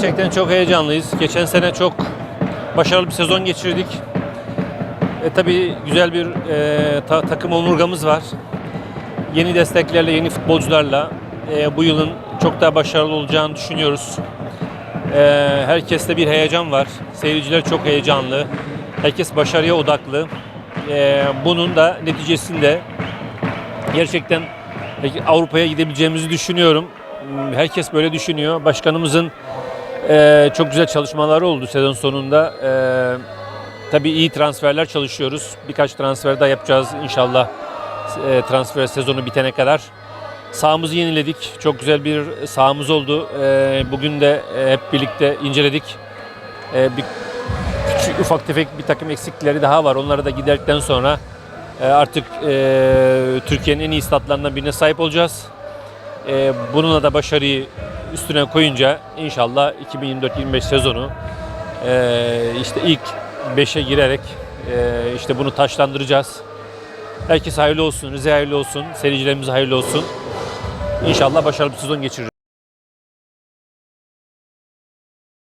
Gerçekten çok heyecanlıyız. Geçen sene çok başarılı bir sezon geçirdik. E, tabii güzel bir e, ta- takım omurgamız var. Yeni desteklerle, yeni futbolcularla e, bu yılın çok daha başarılı olacağını düşünüyoruz. E, herkeste bir heyecan var. Seyirciler çok heyecanlı. Herkes başarıya odaklı. E, bunun da neticesinde gerçekten Avrupa'ya gidebileceğimizi düşünüyorum. Herkes böyle düşünüyor. Başkanımızın e, çok güzel çalışmaları oldu sezon sonunda. E, tabii iyi transferler çalışıyoruz. Birkaç transfer daha yapacağız inşallah e, transfer sezonu bitene kadar. Sahamızı yeniledik. Çok güzel bir sahamız oldu. E, bugün de e, hep birlikte inceledik. E, bir küçük ufak tefek bir takım eksikleri daha var. Onları da giderdikten sonra e, artık e, Türkiye'nin en iyi statlarından birine sahip olacağız. E, bununla da başarıyı üstüne koyunca inşallah 2024-25 sezonu e, işte ilk 5'e girerek e, işte bunu taşlandıracağız. Herkes hayırlı olsun, Rize hayırlı olsun, seyircilerimiz hayırlı olsun. İnşallah başarılı bir sezon geçiririz.